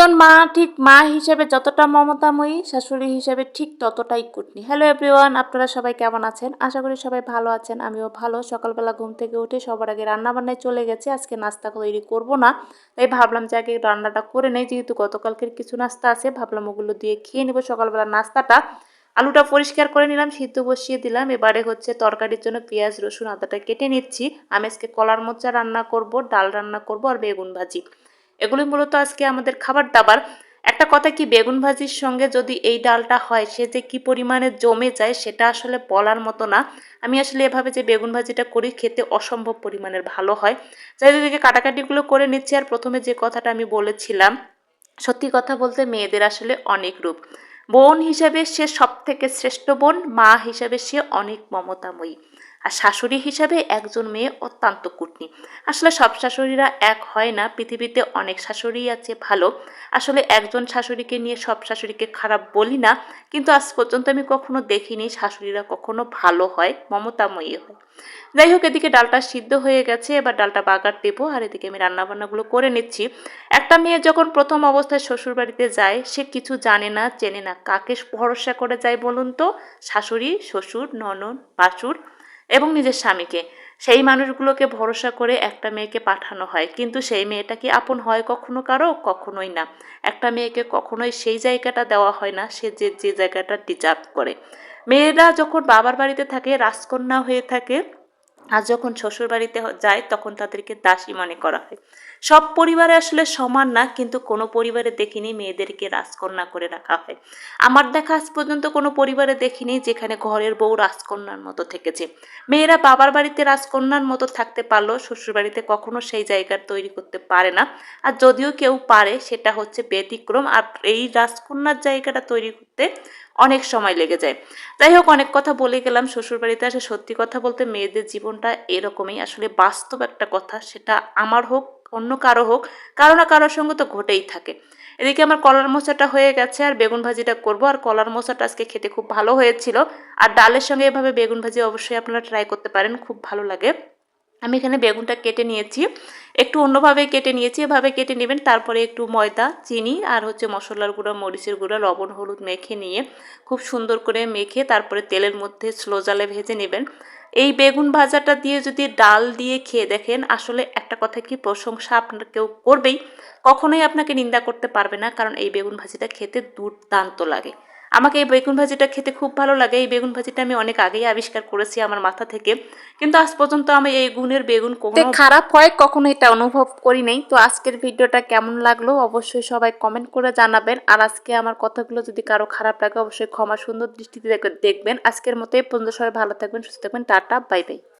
একজন মা, ঠিক মা হিসেবে যতটা মমতাময়ী, শাশুড়ি হিসেবে ঠিক ততটাই কুটনি। হ্যালো এভরিওয়ান আপনারা সবাই কেমন আছেন? আশা করি সবাই ভালো আছেন, আমিও ভালো। সকালবেলা ঘুম থেকে উঠে সবার আগে রান্নাবান্নায় চলে গেছে। আজকে নাস্তা তৈরি করব না, তাই ভাবলাম যে আগে রান্নাটা করে নেই। যেহেতু গতকালকের কিছু নাস্তা আছে, ভাবলাম ওগুলো দিয়ে খেয়ে নেব। সকালবেলা নাস্তাটা, আলুটা পরিষ্কার করে নিলাম, সিদ্ধ বসিয়ে দিলাম। এবারে হচ্ছে তরকারির জন্য পেঁয়াজ, রসুন, আদাটা কেটে নিচ্ছি। আমি আজকে কলার মোচা রান্না করব, ডাল রান্না করব আর বেগুন ভাজি। এগুলি মূলত আজকে আমাদের খাবার দাবার। একটা কথা কি, বেগুন ভাজির সঙ্গে যদি এই ডালটা হয়, সে যে কি পরিমাণে জমে যায় সেটা আসলে বলার মতো না। আমি আসলে এভাবে যে বেগুন ভাজিটা করি, খেতে অসম্ভব পরিমাণের ভালো হয়। যাই দিকে কাটাকাটিগুলো করে নিচ্ছি আর প্রথমে যে কথাটা আমি বলেছিলাম, সত্যি কথা বলতে মেয়েদের আসলে অনেক রূপ। বোন হিসাবে সে সব থেকে শ্রেষ্ঠ বোন, মা হিসাবে সে অনেক মমতাময়ী। আর শাশুড়ি হিসাবে একজন মেয়ে অত্যন্ত কুটনি। আসলে সব শাশুড়িরা এক হয় না, পৃথিবীতে অনেক শাশুড়ি আছে ভালো। আসলে একজন শাশুড়িকে নিয়ে সব শাশুড়িকে খারাপ বলি না, কিন্তু আজ পর্যন্ত আমি কখনো দেখিনি শাশুড়িরা কখনো ভালো হয়, মমতাময়ী হয়। যাই হোক, এদিকে ডালটা সিদ্ধ হয়ে গেছে, এবার ডালটা বাগার দেবো, আর এদিকে আমি রান্নাবান্নাগুলো করে নিচ্ছি। একটা মেয়ে যখন প্রথম অবস্থায় শ্বশুর বাড়িতে যায়, সে কিছু জানে না, চেনে না, কাকে ভরসা করে যায় বলুন তো? শাশুড়ি, শ্বশুর, ননদ বাসুর এবং নিজের স্বামীকে। সেই মানুষগুলোকে ভরসা করে একটা মেয়েকে পাঠানো হয়। কিন্তু সেই মেয়েটা কি আপন হয় কখনো কারও? কখনোই না। একটা মেয়েকে কখনোই সেই জায়গাটা দেওয়া হয় না, সে যে যে জায়গাটা ডিজার্ভ করে। মেয়েরা যখন বাবার বাড়িতে থাকে, রাজকন্যা হয়ে থাকে আর যখন শ্বশুর বাড়িতে যায়, তখন তাদেরকে দাসী মনে করা হয়। সব পরিবারে আসলে সমান না, কিন্তু কোনো পরিবারে দেখিনি মেয়েদেরকে রাজকন্যা করে রাখা হয়। আমার দেখা আজ পর্যন্ত কোনো পরিবারে দেখিনি যেখানে ঘরের বউ রাজকন্যার মতো থেকেছে। মেয়েরা বাবার বাড়িতে রাজকন্যার মতো থাকতে পারলেও শ্বশুর বাড়িতে কখনো সেই জায়গা তৈরি করতে পারে না। আর যদিও কেউ পারে, সেটা হচ্ছে ব্যতিক্রম। আর এই রাজকন্যার জায়গাটা তৈরি করতে অনেক সময় লেগে যায়। যাই হোক, অনেক কথা বলে গেলাম। শ্বশুরবাড়িতে আসে সত্যি কথা বলতে মেয়েদের জীবনটা এরকমই। আসলে বাস্তব একটা কথা, সেটা আমার হোক, অন্য কারও হোক, কারও না কারোর সঙ্গে তো ঘটেই থাকে। এদিকে আমার কলার মোচাটা হয়ে গেছে আর বেগুন ভাজিটা করব। আর কলার মোচাটা আজকে খেতে খুব ভালো হয়েছিল। আর ডালের সঙ্গে এভাবে বেগুন ভাজি অবশ্যই আপনারা ট্রাই করতে পারেন, খুব ভালো লাগে। আমি এখানে বেগুনটা কেটে নিয়েছি। একটু অন্যভাবে কেটে নিয়েছি, এভাবে কেটে নেবেন। তারপরে একটু ময়দা, চিনি আর হচ্ছে মশলার গুঁড়ো, মরিচের গুঁড়ো, লবণ, হলুদ মেখে নিয়ে খুব সুন্দর করে মেখে তারপরে তেলের মধ্যে স্লো জালে ভেজে নেবেন। এই বেগুন ভাজাটা দিয়ে যদি ডাল দিয়ে খেয়ে দেখেন, আসলে একটা কথা কি প্রশংসা আপনার কেউ করবেই? কখনোই আপনাকে নিন্দা করতে পারবে না, কারণ এই বেগুন ভাজিটা খেতে দুর্দান্ত লাগে। আমাকে এই বেগুন ভাজিটা খেতে খুব ভালো লাগে। এই বেগুন ভাজিটা আমি অনেক আগেই আবিষ্কার করেছি আমার মাথা থেকে। কিন্তু আজ পর্যন্ত আমি এই গুণের বেগুন কখনো খারাপ হয়, কখনো এটা অনুভব করি নাই। তো আজকের ভিডিওটা কেমন লাগল অবশ্যই সবাই কমেন্ট করে জানাবেন। আর আজকে আমার কথাগুলো যদি কারও খারাপ লাগে, অবশ্যই ক্ষমা সুন্দর দৃষ্টিতে দেখবেন। আজকের মতো এই পর্যন্ত সবাই ভালো থাকবেন, সুস্থ থাকবেন। Tata, bye bye.